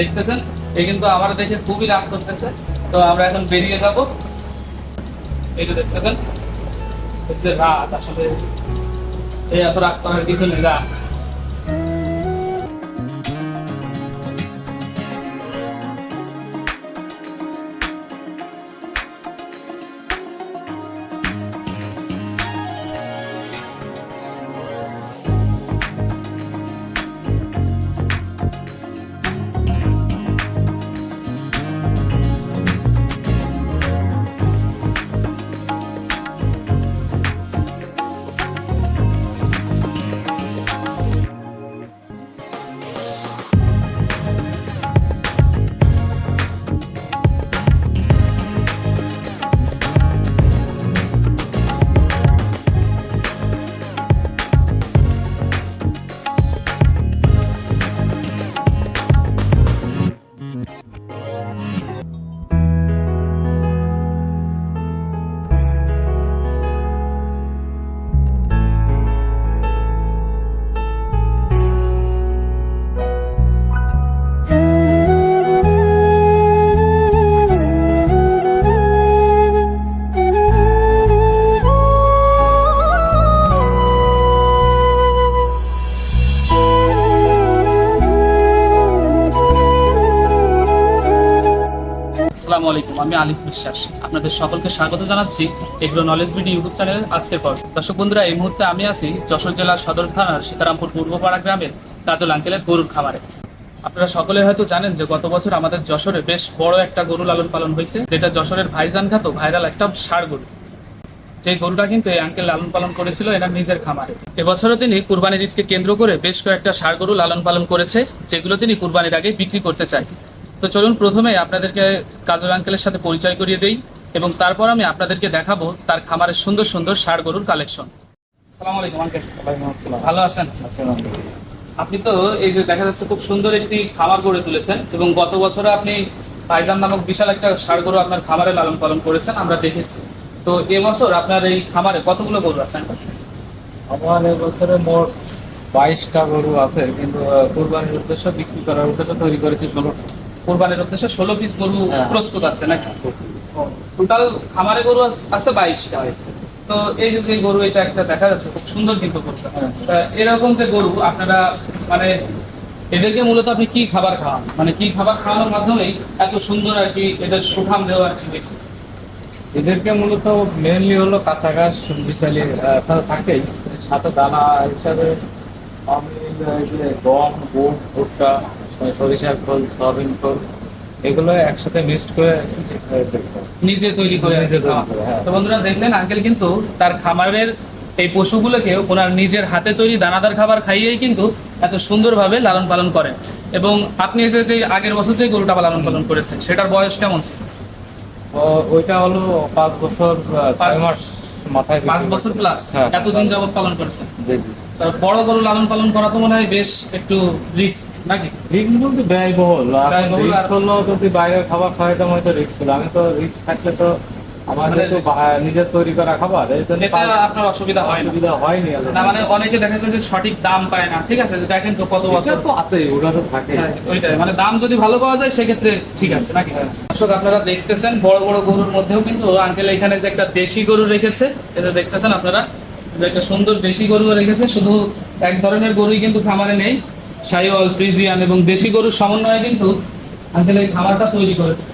দেখতেছেন। এ কিন্তু আমার দেখে খুবই রাগ করতেছে। তো আমরা এখন বেরিয়ে যাব। এই যে দেখতেছেন রাত আসলে। এই এত রাগ করার কিছু নেই, রাত। আসসালামু আলাইকুম, আমি আলিফ বিশ্বাস। আপনাদের সকলকে স্বাগত জানাচ্ছি এগ্রো নলেজ বিডি ইউটিউব চ্যানেলের আজকের পর দর্শক বন্ধুরা, এই মুহূর্তে আমি আছি যশোর জেলার সদর থানার সীতারামপুর পূর্বপাড়া গ্রামের কাজল আঙ্কেলের গরুর খামারে। আপনারা সকলে হয়তো জানেন যে গত বছর আমাদের যশোরে বেশ বড় একটা গরু লালন পালন হয়েছে, যেটা যশোরের ভাইজান খ্যাত ভাইরাল একটা ষাড় গরু। যে গরুটা কিন্তু এই আঙ্কেল লালন পালন করেছিল এনার নিজের খামারে। এবছরও তিনি কুরবানির ঈদকে কেন্দ্র করে বেশ কয়েকটা ষাড় গরু লালন পালন করেছে, যেগুলো তিনি কুরবানির আগে বিক্রি করতে চায়। তো চলুন প্রথমে আপনাদেরকে কাজল আঙ্কেলের সাথে পরিচয় করিয়ে দেই এবং তারপর আমি আপনাদেরকে দেখাবো তার খামারের সুন্দর সুন্দর ষাড় গরুর কালেকশন আসসালামু আলাইকুম ভালো আছেন? আপনি তো এই যে দেখা যাচ্ছে খুব সুন্দর একটি খামার গড়ে তুলেছেন এবং গত বছরে আপনি পাইজান নামক বিশাল একটা ষাড় গরু আপনার খামারে লালন পালন করেছেন, আমরা দেখেছি। তো এবছর আপনার এই খামারে কতগুলো গরু আছেন আমার এবছরে মোট বাইশটা গরু আছে, কিন্তু কুরবানির উদ্দেশ্য, বিক্রি করার উদ্দেশ্য তৈরি করেছি ষোলোটা। কোরবানির উদ্দেশ্যে ষোলো পিস গরু হ্যাঁ। প্রস্তুত আছে নাকি? টোটাল খামারে গরু আছে বাইশটা। তো এই যে গরু এটা একটা দেখা যাচ্ছে খুব সুন্দর কিন্তু গরুটা। হ্যাঁ। এরকম যে গরু আপনারা মানে এদেরকে মূলত আপনি কি খাবার খাওয়ান? মানে কি খাবার খাওয়ানোর মাধ্যমেই এত সুন্দর আর কি এদের সুঠাম দেওয়া আর কি হয়েছে? এদেরকে মূলত মেনলি হলো কাঁচা ঘাস বিশালি থাকেই। সাথে দানা হিসাবে আমি গম বুট ভুট্টা সরিষার খোল সয়াবিন খোল এগুলো একসাথে মিক্সড করে। নিজে তৈরি করে নিজে। করে, হ্যাঁ। তো বন্ধুরা দেখলেন আঙ্কেল কিন্তু তার খামারের এই পশুগুলোকে ওনার নিজের হাতে তৈরি দানাদার খাবার খাইয়েই কিন্তু এত সুন্দরভাবে লালন পালন করেন এবং আপনি যে যে আগের বছর যে গরুটা লালন পালন করেছেন সেটার বয়স কেমন ছিল ওইটা হলো পাঁচ বছর মাথায় পাঁচ বছর প্লাস হ্যাঁ। এতদিন যাবত পালন করেছেন। তার বড় গরু লালন পালন করা তো মনে হয় বেশ একটু রিস্ক নাকি? রিক্স বলতে ব্যয়বহুল। আর- হলো যদি বাইরের খাবার খাওয়াইতাম হয়তো রিক্স ছিল। আমি তো রিক্স থাকলে তো আমার মানে- বা- নিজের তৈরি করা খাবার। এটা আপনার অসুবিধা হয় অসুবিধা হয়নি না মানে অনেকে দেখা যায় যে সঠিক দাম পায় না। ঠিক আছে দেখেন তো কত বছর। তো আছেই ওটা তো থাকে হ্যাঁ, ওইটাই। মানে দাম যদি ভালো পাওয়া যায় সেক্ষেত্রে ঠিক আছে নাকি? দর্শক আপনারা দেখতেছেন বড় বড় গরুর মধ্যেও কিন্তু আঙ্কেল এখানে যে একটা দেশি গরু রেখেছে এটা দেখতেছেন আপনারা? একটা সুন্দর দেশি গরু রেখেছে শুধু এক ধরনের গরুই কিন্তু খামারে নেই। সাইওয়াল ফ্রিজিয়ান এবং দেশি গরুর সমন্বয়ে কিন্তু আঙ্কেল এই খামারটা তৈরি করেছে।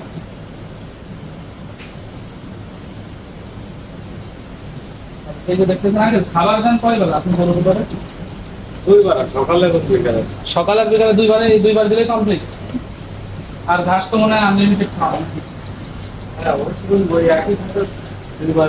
এই যে দেখতেছেন আঙ্কেল খাবার দেন কয় বেলা আপনি গরুর উপরে দুইবার সকালে এবং বিকালে। সকাল আর বিকালে দুইবারে এই দুইবার দিলে কমপ্লিট আর ঘাস তো মনে হয় আনলিমিটেড খাওয়া হ্যাঁ। অবশ্যই ওই একই দুইবার।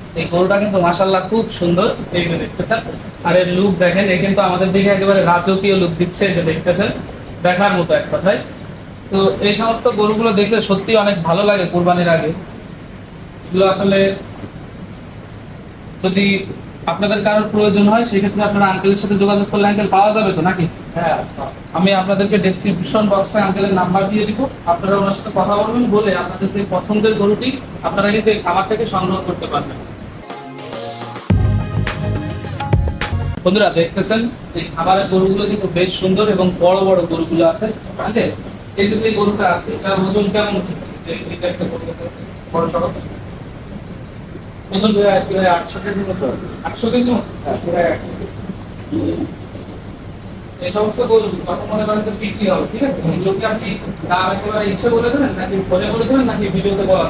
এই গরুটা কিন্তু মাসাল্লাহ খুব সুন্দর। এই যে দেখতেছেন। আর এর লুক দেখেন এ কিন্তু আমাদের দিকে একেবারে রাজকীয় লুক দিচ্ছে যে দেখতেছেন। দেখার মতো এক কথায়। তো এই সমস্ত গরুগুলো দেখলে সত্যি অনেক ভালো লাগে কোরবানির আগে। এগুলো আসলে যদি আপনাদের কারোর প্রয়োজন হয় সেক্ষেত্রে আপনারা আঙ্কেলের সাথে যোগাযোগ করলে আঙ্কেল পাওয়া যাবে তো নাকি? হ্যাঁ। আমি আপনাদেরকে ডেসক্রিপশন বক্সে আঙ্কেলের নাম্বার দিয়ে দিব। আপনারা ওনার সাথে কথা বলবেন বলে আপনাদের যে পছন্দের গরুটি আপনারা কিন্তু এই খামার থেকে সংগ্রহ করতে পারবেন। বন্ধুরা দেখতেছেন এই খাবারের গরুগুলো কিন্তু বেশ সুন্দর এবং বড় বড় গরুগুলো আছে। এই যে গরুটা আছে এটার ওজন কেমন? আটশো কেজি মতো? আটশো কেজি? হ্যাঁ, প্রায় একশো এই সমস্ত গরু যখন মনে করেন যে বিক্রি হবে ঠিক আছে? আপনি একেবারে ইচ্ছে বলে দেবেন নাকি ফোনে বলে দেবেন নাকি ভিডিওতে বলা?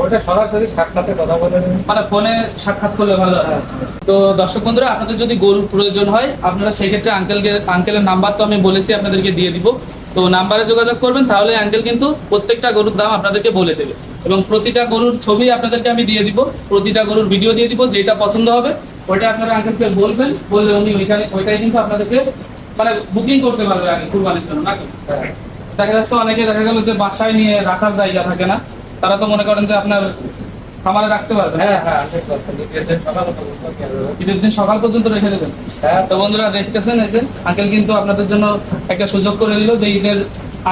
ওটা সরাসরি সাক্ষাতে কথা বলে মানে ফোনে সাক্ষাৎ করলে ভালো হয়। তো দর্শক বন্ধুরা আপনাদের যদি গরুর প্রয়োজন হয় আপনারা সেক্ষেত্রে আঙ্কেলকে আঙ্কেলের নাম্বার তো আমি বলেছি আপনাদেরকে দিয়ে দিব। তো নাম্বারে যোগাযোগ করবেন তাহলে আঙ্কেল কিন্তু প্রত্যেকটা গরুর দাম আপনাদেরকে বলে দেবে। এবং প্রতিটা গরুর ছবি আপনাদেরকে আমি দিয়ে দিব প্রতিটা গরুর ভিডিও দিয়ে দিব যেটা পছন্দ হবে ওইটা আপনারা আঙ্কেলকে বলবেন বললে উনি ওইখানে ওইটাই কিন্তু আপনাদেরকে মানে বুকিং করতে পারবে আগে কুরবানির জন্য নাকি? হ্যাঁ। দেখা যাচ্ছে অনেকে দেখা গেল যে বাসায় নিয়ে রাখার জায়গা থাকে না। তারা তো মনে করেন যে আপনার খামারে রাখতে পারবেন হ্যাঁ হ্যাঁ। ঈদের দিন সকাল পর্যন্ত রেখে দেবেন। হ্যাঁ। তো বন্ধুরা দেখতেছেন এই যে আঙ্কেল কিন্তু আপনাদের জন্য একটা সুযোগ করে দিল যে ঈদের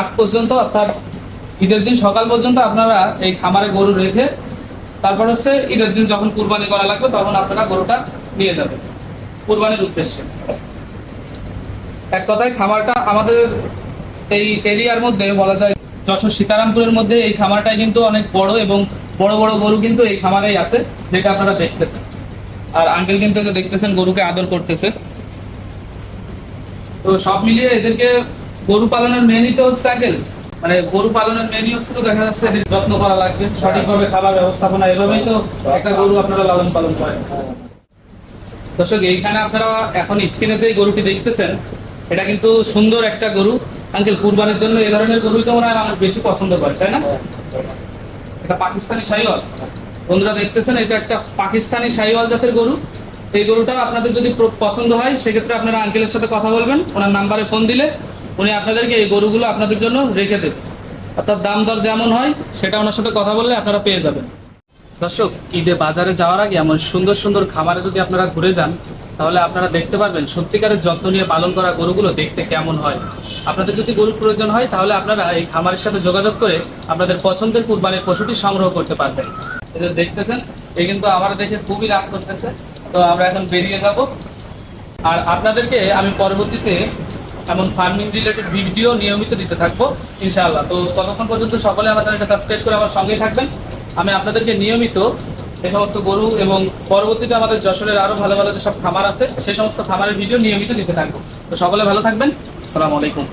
আগ পর্যন্ত অর্থাৎ ঈদের দিন সকাল পর্যন্ত আপনারা এই খামারে গরু রেখে তারপর হচ্ছে ঈদের দিন যখন কুরবানি করা লাগবে তখন আপনারা গরুটা নিয়ে যাবেন। কুরবানির উদ্দেশ্যে। এক কথায় খামারটা আমাদের এই এরিয়ার মধ্যে বলা যায় যশোর সীতারামপুরের মধ্যে এই খামারটাই কিন্তু অনেক বড় এবং বড় বড় গরু কিন্তু এই খামারেই আছে, যেটা আপনারা দেখতেছেন। আর আঙ্কেল কিন্তু যে দেখতেছেন, গরুকে আদর করতেছে। তো সব মিলিয়ে এদেরকে গরু পালনের মেনই তো হচ্ছে আঙ্কেল মানে গরু পালনের মেনই হচ্ছে তো দেখা যাচ্ছে এদের যত্ন করা লাগবে, সঠিকভাবে খাবার ব্যবস্থাপনা এভাবেই তো একটা গরু আপনারা লালন পালন করেন। দর্শক, এইখানে আপনারা এখন স্ক্রিনে যে গরুটি দেখতেছেন, এটা কিন্তু সুন্দর একটা গরু। আঙ্কেল কুরবানির জন্য এই ধরনের গরুই তো হয় বেশি পছন্দ করে তাই না? এটা পাকিস্তানি শাহিওয়াল। বন্ধুরা দেখতেছেন এটা একটা পাকিস্তানি শাহিওয়াল জাতের গরু। এই গরুটা আপনাদের যদি পছন্দ হয় সেক্ষেত্রে আপনারা আঙ্কেলের সাথে কথা বলবেন ওনার নাম্বারে ফোন দিলে উনি আপনাদেরকে এই গরুগুলো আপনাদের জন্য রেখে দেবে। অর্থাৎ দাম দর যেমন হয় সেটা ওনার সাথে কথা বললে আপনারা পেয়ে যাবেন। দর্শক ঈদে বাজারে যাওয়ার আগে এমন সুন্দর সুন্দর খামারে যদি আপনারা ঘুরে যান তাহলে আপনারা দেখতে পারবেন সত্যিকারের যত্ন নিয়ে পালন করা গরুগুলো দেখতে কেমন হয়। আপনাদের যদি গরুর প্রয়োজন হয়, তাহলে আপনারা এই খামারের সাথে যোগাযোগ করে আপনাদের পছন্দের কুরবানির পশুটি সংগ্রহ করতে পারবেন। এই দেখতেছেন, এই কিন্তু আমার দেখে খুবই রাগ করতেছে। তো আমরা এখন বেরিয়ে যাব। আর আপনাদেরকে আমি পরবর্তীতে এমন ফার্মিং রিলেটেড ভিডিও নিয়মিত দিতে থাকব, ইনশাআল্লাহ। তো ততক্ষণ পর্যন্ত সকলে আমার চ্যানেলটা সাবস্ক্রাইব করে আমার সঙ্গেই থাকবেন। আমি আপনাদেরকে নিয়মিত এই সমস্ত গরু এবং পরবর্তীতে আমাদের যশোরের আরও ভালো ভালো যেসব খামার আছে সেই সমস্ত খামারের ভিডিও নিয়মিত দিতে থাকব। তো সকলে ভালো থাকবেন। আসসালামু আলাইকুম।